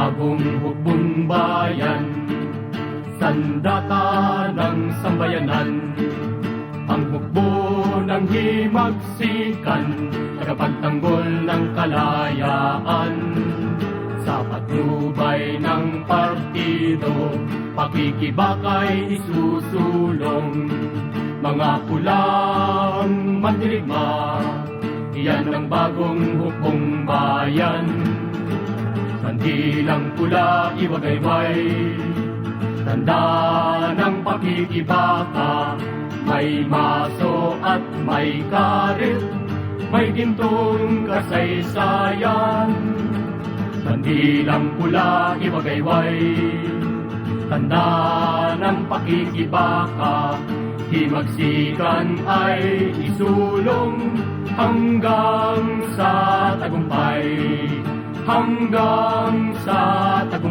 bagong hukbong bayan. Sandata ng sambayanan. Ang hukbo ng himagsikan Tagapagtanggol ng kalayaan. Sa patnubay ng partido Pakikibakay isusulong. Mga pulang mandirigma Iyan ang bagong hukbong bayan Kandilang pula iwagayway. Tanda ng pakikibaka May maso at may karit May gintong kasaysayan. Kandilang pula iwagayway. Tanda ng pakikibaka Himagsikan ay isulong Hanggang sa tagumpay Hanggang sa tagumpay